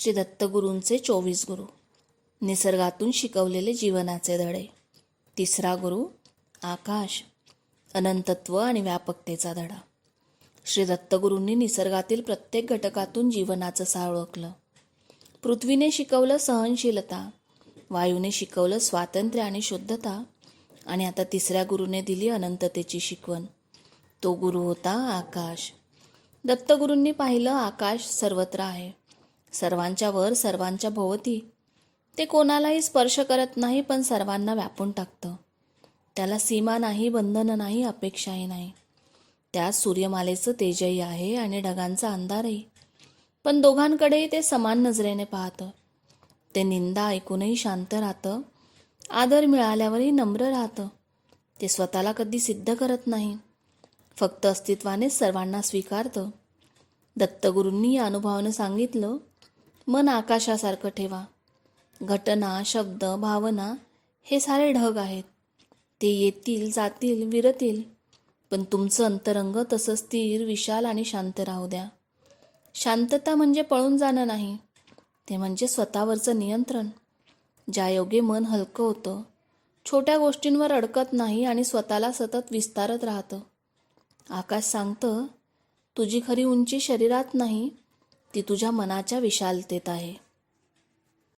श्री दत्तगुरूंचे चोवीस गुरु निसर्गातून शिकवलेले जीवनाचे धडे. तिसरा गुरु आकाश अनंतत्व आणि व्यापकतेचा धडा. श्री दत्तगुरूंनी निसर्गातील प्रत्येक घटकातून जीवनाचं सा ओळखलं. पृथ्वीने शिकवलं सहनशीलता वायूने शिकवलं स्वातंत्र्य आणि शुद्धता आणि आता तिसऱ्या गुरुने दिली अनंततेची शिकवण. तो गुरु होता आकाश. दत्तगुरूंनी पाहिलं आकाश सर्वत्र आहे. सर्वांच्या वर सर्वांच्या भोवती. ते कोणालाही स्पर्श करत नाही पण सर्वांना व्यापून टाकतं. त्याला सीमा नाही बंधनं नाही अपेक्षाही नाही. त्यात सूर्यमालेचं तेजही आहे आणि ढगांचा अंधारही. पण दोघांकडेही ते समान नजरेने पाहतं. ते निंदा ऐकूनही शांत राहतं. आदर मिळाल्यावरही नम्र राहतं. ते स्वतःला कधी सिद्ध करत नाही. फक्त अस्तित्वाने सर्वांना स्वीकारतं. दत्तगुरूंनी या अनुभवानं सांगितलं मन आकाशासारखं ठेवा. घटना शब्द भावना हे सारे ढग आहेत. ते येतील जातील विरतील. पण तुमचं अंतरंग तसं स्थिर विशाल आणि शांत राहू द्या. शांतता म्हणजे पळून जाणं नाही. ते म्हणजे स्वतःवरचं नियंत्रण. ज्यायोगे मन हलकं होतं. छोट्या गोष्टींवर अडकत नाही आणि स्वतःला सतत विस्तारत राहतं. आकाश सांगतं तुझी खरी उंची शरीरात नाही ती तुझ्या मनाच्या विशालतेत आहे.